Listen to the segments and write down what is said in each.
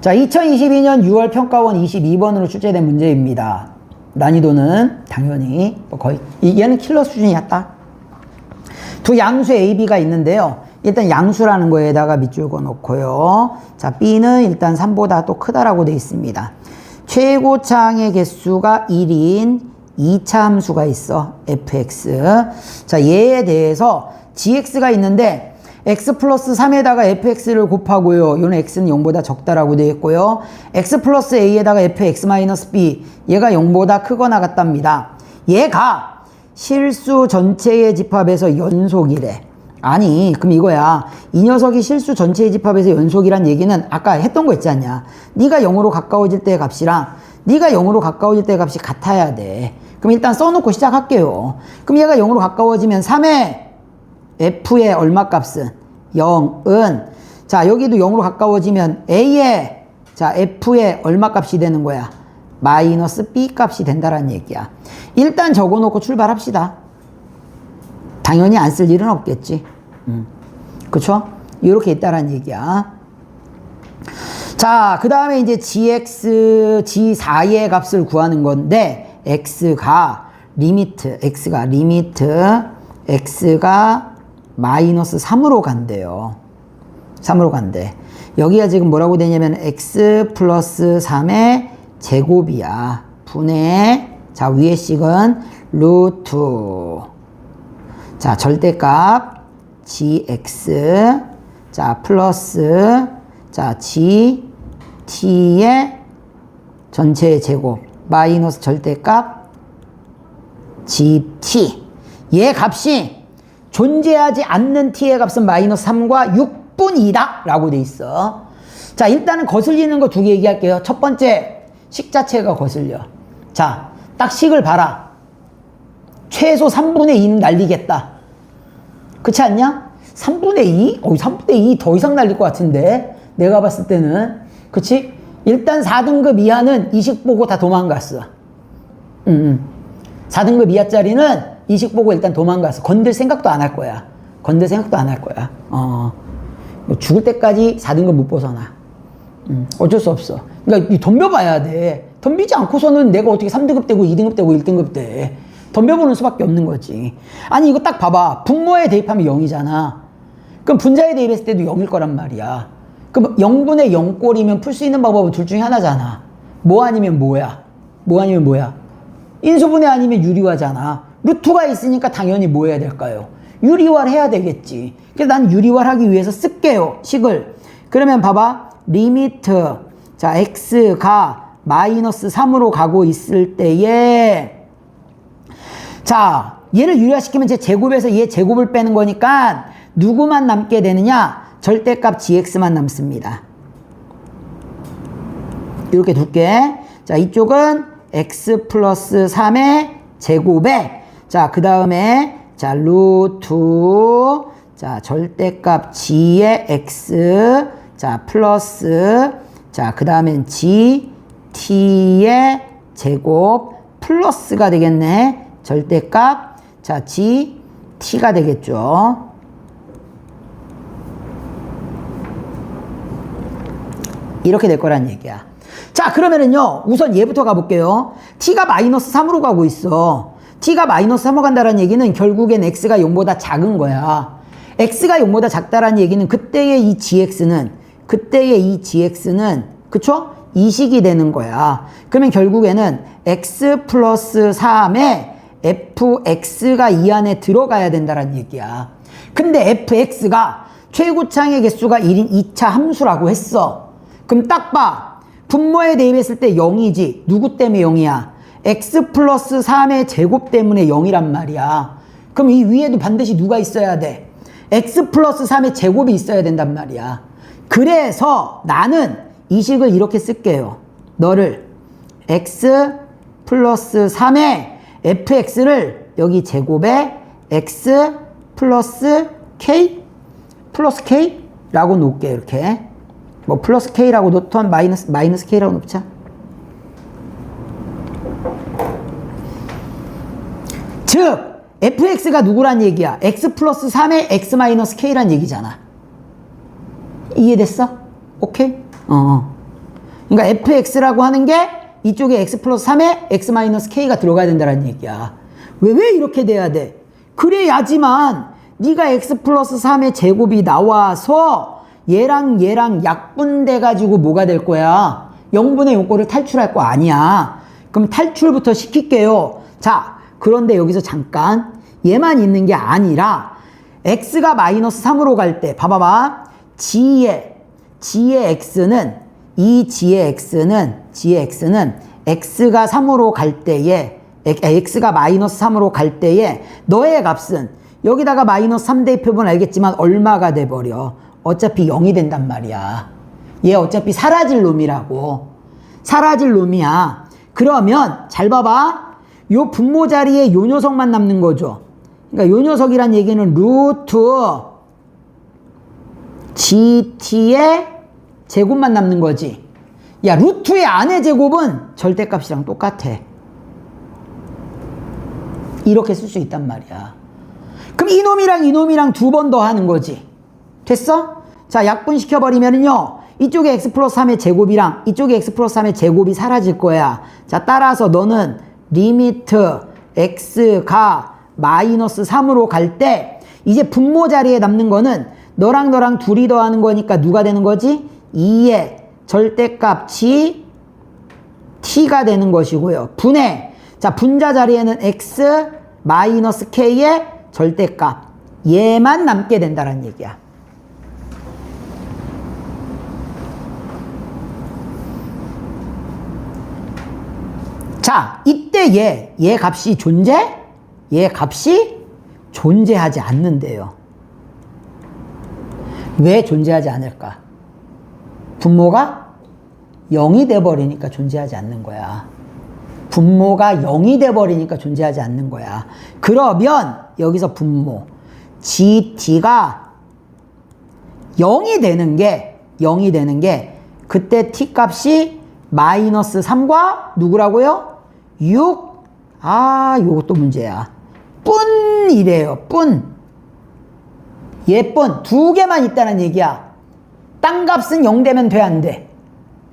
자, 2022년 6월 평가원 22번으로 출제된 문제입니다. 난이도는 당연히 뭐 거의 이- 얘는 킬러 수준이었다. 두 양수 A, B가 있는데요. 일단 양수라는 거에다가 밑줄 그어 놓고요. 자, B는 일단 3보다 또 크다라고 돼 있습니다. 최고창의 개수가 1인 2차 함수가 있어. fx. 자, 얘에 대해서 gx가 있는데 x 플러스 3에다가 fx를 곱하고요. 요는 x는 0보다 적다라고 되어 있고요. x 플러스 a에다가 fx 마이너스 b. 얘가 0보다 크거나 같답니다. 얘가 실수 전체의 집합에서 연속이래. 아니, 그럼 이거야. 이 녀석이 실수 전체의 집합에서 연속이란 얘기는 아까 했던 거 있지 않냐? 네가 0으로 가까워질 때의 값이랑 네가 0으로 가까워질 때의 값이 같아야 돼. 그럼 일단 써놓고 시작할게요. 그럼 얘가 0으로 가까워지면 3의 f의 얼마 값은? 0은. 자 여기도 0으로 가까워지면 a의 자 f의 얼마 값이 되는 거야? 마이너스 b 값이 된다라는 얘기야. 일단 적어놓고 출발합시다. 당연히 안 쓸 일은 없겠지. 음. 그쵸? 이렇게 있다라는 얘기야. 자, 그 다음에 이제 gx, g4의 값을 구하는 건데, x가 리미트, x가 리미트, x가 마이너스 3으로 간대요. 3으로 간대. 여기가 지금 뭐라고 되냐면 x 플러스 3의 제곱이야. 분의, 자, 위에 식은 루트. 자, 절대값 gx 자, 플러스 자, g t의 전체의 제곱 마이너스 절대값 gt 얘 값이 존재하지 않는 t의 값은 마이너스 3과 6분이다 라고 돼 있어 자 일단은 거슬리는 거 두 개 얘기할게요 첫 번째 식 자체가 거슬려 자 딱 식을 봐라 최소 3분의 2는 날리겠다 그렇지 않냐? 3분의 2? 어, 3분의 2 더 이상 날릴 것 같은데 내가 봤을 때는 그치? 일단 4등급 이하는 이식 보고 다 도망갔어 음, 음. 4등급 이하짜리는 이식 보고 일단 도망갔어 건들 생각도 안 할 거야. 건들 생각도 안 할 거야. 어. 뭐 죽을 때까지 4등급 못 벗어나. 음, 어쩔 수 없어. 그러니까 이 덤벼봐야 돼. 덤비지 않고서는 내가 어떻게 3등급 되고 2등급 되고 1등급 돼. 덤벼보는 수밖에 없는 거지. 아니 이거 딱 봐봐. 분모에 대입하면 0이잖아. 그럼 분자에 대입했을 때도 0일 거란 말이야. 그럼 0분의 0꼴이면 풀 수 있는 방법은 둘 중에 하나잖아. 뭐 아니면 뭐야? 뭐 아니면 뭐야? 인수분해 아니면 유리화잖아 루트가 있으니까 당연히 뭐 해야 될까요 유리화를 해야 되겠지 그래서 난 유리화를 하기 위해서 쓸게요 식을 그러면 봐봐 리미트 자 x가 마이너스 3으로 가고 있을 때에 자, 얘를 유리화시키면 제 제곱에서 얘 제곱을 빼는 거니까 누구만 남게 되느냐? 절대값 gx만 남습니다. 이렇게 둘게. 자, 이쪽은 x 플러스 3의 제곱에 자, 그 다음에 자, 루트 자, 절대값 g의 x 자, 플러스 자, 그 다음엔 g t의 제곱 플러스가 되겠네. 절대값 자 g t가 되겠죠. 이렇게 될 거란 얘기야. 자 그러면은요 우선 얘부터 가볼게요. t가 마이너스 3으로 가고 있어. T가 마이너스 3으로 간다는 얘기는 결국엔 x가 0보다 작은 거야. x가 0보다 작다라는 얘기는 그때의 이 gx는 그때의 이 gx는 그쵸? 이식이 되는 거야. 그러면 결국에는 x 플러스 3에 fx가 이 안에 들어가야 된다는 얘기야. 근데 fx가 최고창의 개수가 1인 2차 함수라고 했어. 그럼 딱 봐. 분모에 대입했을 때 0이지. 누구 때문에 0이야? X 플러스 3의 제곱 때문에 0이란 말이야. 그럼 이 위에도 반드시 누가 있어야 돼? x 플러스 3의 제곱이 있어야 된단 말이야. 그래서 나는 이 식을 이렇게 쓸게요. 너를 x 플러스 3의 fx를 여기 제곱에 x 플러스 k 플러스 k라고 놓을게 이렇게 뭐 플러스 k라고 놓던 마이너스 마이너스 k라고 놓자. 즉 fx가 누구란 얘기야? x 플러스 3의 x 마이너스 k란 얘기잖아. 이해됐어? 오케이? 어. 그러니까 fx라고 하는 게 이쪽에 x 플러스 3에 x 마이너스 k가 들어가야 된다는 얘기야. 왜, 왜 이렇게 돼야 돼? 그래야지만 네가 x 플러스 3의 제곱이 나와서 얘랑 얘랑 약분돼 가지고 뭐가 될 거야? 0분의 요거를 탈출할 거 아니야. 그럼 탈출부터 시킬게요. 자, 그런데 여기서 잠깐 얘만 있는 게 아니라 x가 마이너스 3으로 갈 때 봐봐봐. g의 g의 x는 이 g의 x는 g의 x는 x가 3으로 갈 때에 엑- x가 마이너스 3으로 갈 때에 너의 값은 여기다가 마이너스 3 대입해보면 알겠지만 얼마가 돼버려. 어차피 0이 된단 말이야. 얘 어차피 사라질 놈이라고. 사라질 놈이야. 그러면 잘 봐봐 요 분모 자리에 요 녀석만 남는 거죠 그러니까 요 녀석이란 얘기는 루트 GT의 제곱만 남는 거지. 야, 루트의 안의 제곱은 절대값이랑 똑같아. 이렇게 쓸 수 있단 말이야. 그럼 이놈이랑 이놈이랑 두 번 더 하는 거지. 됐어? 자, 약분시켜버리면은요, 이쪽에 x 플러스 3의 제곱이랑 이쪽에 x 플러스 3의 제곱이 사라질 거야. 자, 따라서 너는 리미트 x가 마이너스 3으로 갈 때, 이제 분모 자리에 남는 거는 너랑 너랑 둘이 더하는 거니까 누가 되는 거지? 2의 절대값이 t가 되는 것이고요. 분해. 자, 분자 자리에는 x 마이너스 k의 절대값. 얘만 남게 된다는 얘기야. 자, 이때 얘, 얘 값이 존재? 얘 값이 존재하지 않는데요. 왜 존재하지 않을까? 분모가 0이 돼버리니까 존재하지 않는 거야. 분모가 0이 돼버리니까 존재하지 않는 거야. 그러면 여기서 분모 GT가 0이 되는 게 0이 되는 게 그때 t 값이 마이너스 3과 누구라고요? 6. 아, 요것도 문제야. 뿐이래요. 뿐. 예쁜 두 개만 있다는 얘기야. 땅값은 0 되면 돼, 안 돼?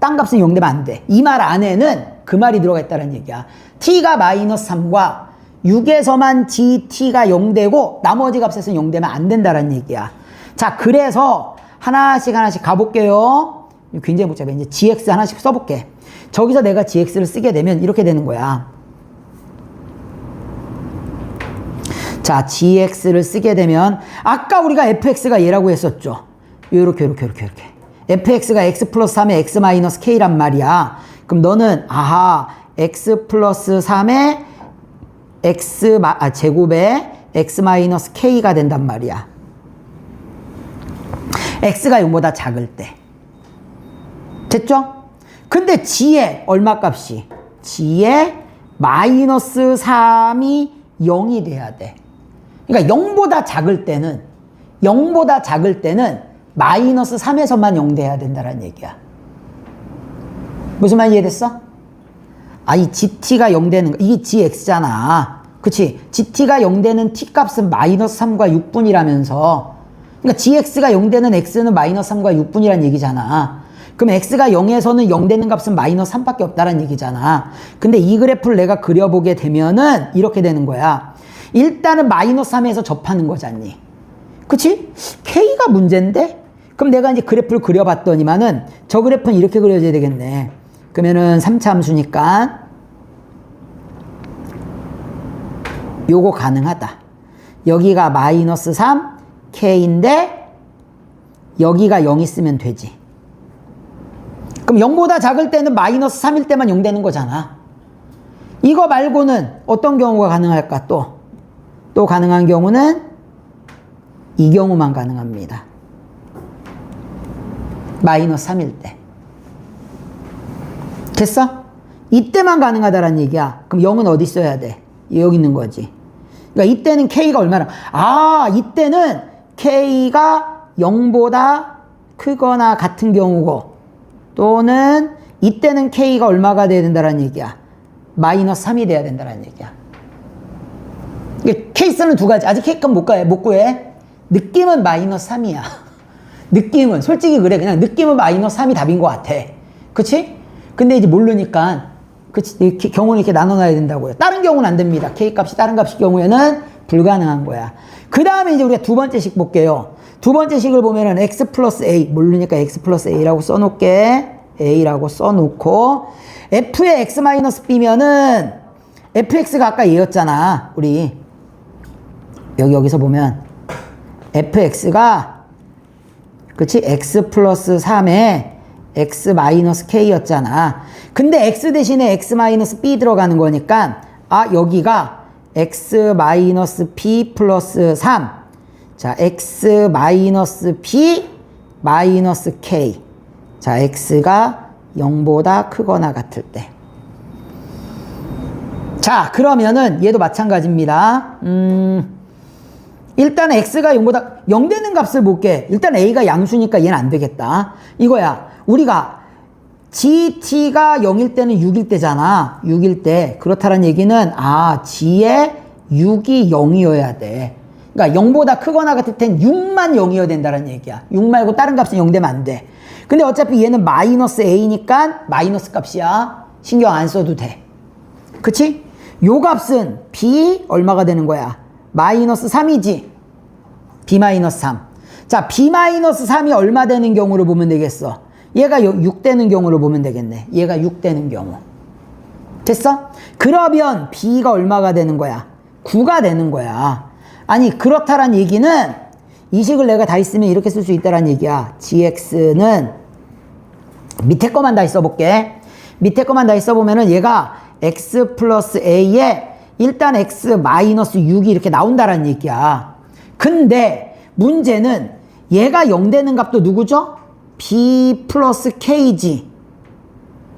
땅값은 0 되면 안 돼. 이 말 안에는 그 말이 들어가 있다는 얘기야. t가 마이너스 3과 6에서만 gt가 0 되고 나머지 값에서는 0 되면 안 된다는 얘기야. 자, 그래서 하나씩 하나씩 가볼게요. 굉장히 복잡해. 이제 gx 하나씩 써볼게. 저기서 내가 gx를 쓰게 되면 이렇게 되는 거야. 자, gx를 쓰게 되면 아까 우리가 fx가 얘라고 했었죠. 요렇게 요렇게 요렇게 요렇게. fx가 x 플러스 3의 x 마이너스 k란 말이야. 그럼 너는 아하 x 플러스 3의 x 마, 아, 제곱에 x 마이너스 k가 된단 말이야. x가 0보다 작을 때. 됐죠? 근데 g의 얼마 값이? g의 마이너스 3이 0이 돼야 돼. 그러니까 0보다 작을 때는 0보다 작을 때는 마이너스 3에서만 0 돼야 된다는 얘기야. 무슨 말 이해됐어? 아, 이 GT가 0 되는 거, 이게 GX잖아. 그치? GT가 0 되는 T 값은 마이너스 3과 6분이라면서. 그러니까 GX가 0 되는 X는 마이너스 3과 6분이란 얘기잖아. 그럼 X가 0에서는 0 되는 값은 마이너스 3밖에 없다는 얘기잖아. 근데 이 그래프를 내가 그려보게 되면은 이렇게 되는 거야. 일단은 마이너스 3에서 접하는 거잖니. 그치? K가 문제인데? 그럼 내가 이제 그래프를 그려봤더니만은 저 그래프는 이렇게 그려져야 되겠네. 그러면은 3차 함수니까 요거 가능하다. 여기가 마이너스 3, K인데 여기가 0 있으면 되지. 그럼 0보다 작을 때는 마이너스 3일 때만 0 되는 거잖아. 이거 말고는 어떤 경우가 가능할까 또? 또 가능한 경우는 이 경우만 가능합니다. 마이너스 3일 때. 됐어? 이때만 가능하다는 얘기야. 그럼 0은 어디 있어야 돼? 여기 있는 거지. 그러니까 이때는 K가 얼마나, 아, 이때는 K가 0보다 크거나 같은 경우고, 또는 이때는 K가 얼마가 돼야 된다는 얘기야. 마이너스 3이 돼야 된다는 얘기야. 케이스는 두 가지. 아직 K값 못 구해. 못 구해. 느낌은 마이너스 3이야. 느낌은 솔직히 그래. 그냥 느낌은 마이너스 3이 답인 것 같아. 그치? 근데 이제 모르니까 그치 경우는 이렇게 나눠놔야 된다고요. 다른 경우는 안 됩니다. k 값이 다른 값일 경우에는 불가능한 거야. 그 다음에 이제 우리가 두 번째 식 볼게요. 두 번째 식을 보면은 x 플러스 a 모르니까 x 플러스 a라고 써놓게 a라고 써놓고 f의 x 마이너스 b면은 fx가 아까 얘였잖아. 우리 여기 여기서 보면 fx가 그치 x 플러스 3에 x 마이너스 k였잖아. 근데 x 대신에 x 마이너스 b 들어가는 거니까 아 여기가 x 마이너스 b 플러스 3. 자 x 마이너스 b 마이너스 k. 자 x가 0보다 크거나 같을 때. 자 그러면은 얘도 마찬가지입니다. 음. 일단 x가 0보다 0 되는 값을 볼게. 일단 a가 양수니까 얘는 안 되겠다. 이거야. 우리가 gt가 0일 때는 6일 때잖아. 6일 때. 그렇다는 얘기는 아 g의 6이 0이어야 돼. 그러니까 0보다 크거나 같을 땐 6만 0이어야 된다는 얘기야. 6 말고 다른 값은 0 되면 안 돼. 근데 어차피 얘는 마이너스 a니까 마이너스 값이야. 신경 안 써도 돼. 그치? 요 값은 b 얼마가 되는 거야? 마이너스 3이지. b 마이너스 3. 자, b 마이너스 3이 얼마 되는 경우를 보면 되겠어. 얘가 6 되는 경우를 보면 되겠네. 얘가 6 되는 경우. 됐어? 그러면 b가 얼마가 되는 거야? 9가 되는 거야. 아니, 그렇다란 얘기는 이 식을 내가 다 있으면 이렇게 쓸 수 있다란 얘기야. gx는 밑에 거만 다 있어볼게. 밑에 거만 다 있어보면은 얘가 x 플러스 a에 일단 x 마이너스 6이 이렇게 나온다라는 얘기야. 근데 문제는 얘가 0 되는 값도 누구죠? b 플러스 k지.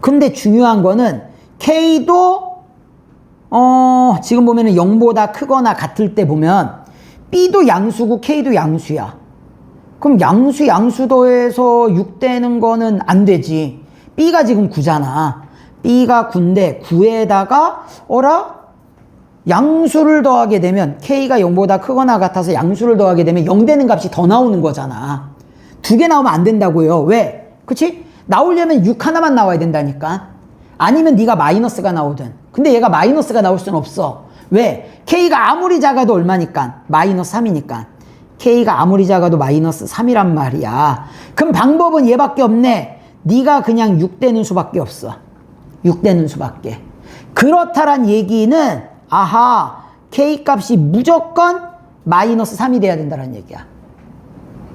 근데 중요한 거는 k도 어 지금 보면은 0보다 크거나 같을 때 보면 b도 양수고 k도 양수야. 그럼 양수 양수 더해서 6 되는 거는 안 되지. b가 지금 9잖아. b가 9인데 9에다가 어라? 양수를 더하게 되면 k가 0보다 크거나 같아서 양수를 더하게 되면 0 되는 값이 더 나오는 거잖아. 두 개 나오면 안 된다고요. 왜? 그치? 나오려면 6 하나만 나와야 된다니까. 아니면 네가 마이너스가 나오든. 근데 얘가 마이너스가 나올 수는 없어. 왜? k가 아무리 작아도 얼마니까? 마이너스 3이니까. k가 아무리 작아도 마이너스 3이란 말이야. 그럼 방법은 얘밖에 없네. 네가 그냥 6 되는 수밖에 없어. 6 되는 수밖에. 그렇다란 얘기는 아하 k 값이 무조건 마이너스 3이 돼야 된다는 얘기야.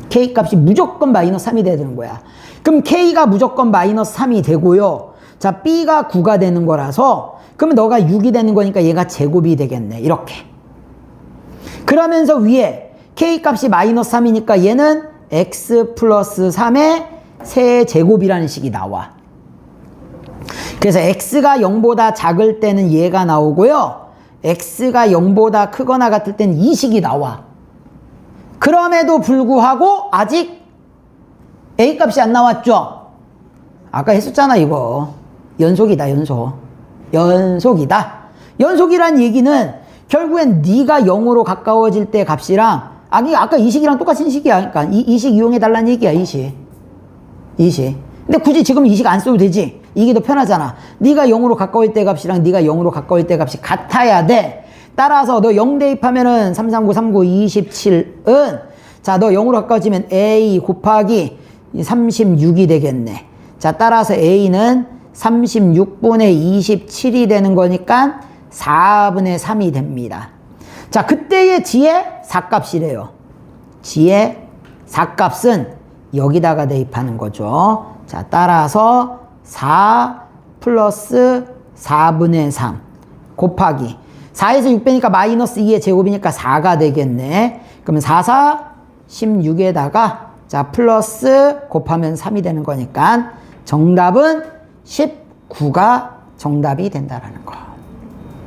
k 값이 무조건 마이너스 3이 돼야 되는 거야. 그럼 k가 무조건 마이너스 3이 되고요. 자 b가 9가 되는 거라서 그러면 너가 6이 되는 거니까 얘가 제곱이 되겠네. 이렇게. 그러면서 위에 k 값이 마이너스 3이니까 얘는 x 플러스 3의 세제곱이라는 식이 나와. 그래서 x가 0보다 작을 때는 얘가 나오고요. x가 0보다 크거나 같을 때는 이 식이 나와. 그럼에도 불구하고 아직 a 값이 안 나왔죠? 아까 했었잖아 이거. 연속이다 연속. 연속이다. 연속이란 얘기는 결국엔 네가 0으로 가까워질 때 값이랑 아니 아까 이 식이랑 똑같은 식이야. 그러니까 이, 이식 이용해 달라는 얘기야 이 식. 이 식. 근데 굳이 지금 이식 안 써도 되지. 이게 더 편하잖아. 네가 0으로 가까울 때 값이랑 네가 0으로 가까울 때 값이 같아야 돼. 따라서 너 0 대입하면은 3, 3, 9, 3, 9, 27은 자, 너 0으로 가까워지면 A 곱하기 36이 되겠네. 자, 따라서 A는 36분의 27이 되는 거니까 4분의 3이 됩니다. 자, 그때의 지의 4값이래요. 지의 4값은 여기다가 대입하는 거죠. 자, 따라서 4 플러스 4분의 3 곱하기 4에서 6 빼니까 마이너스 2의 제곱이니까 4가 되겠네. 그러면 4, 4, 16에다가 자 플러스 곱하면 3이 되는 거니까 정답은 19가 정답이 된다라는 거.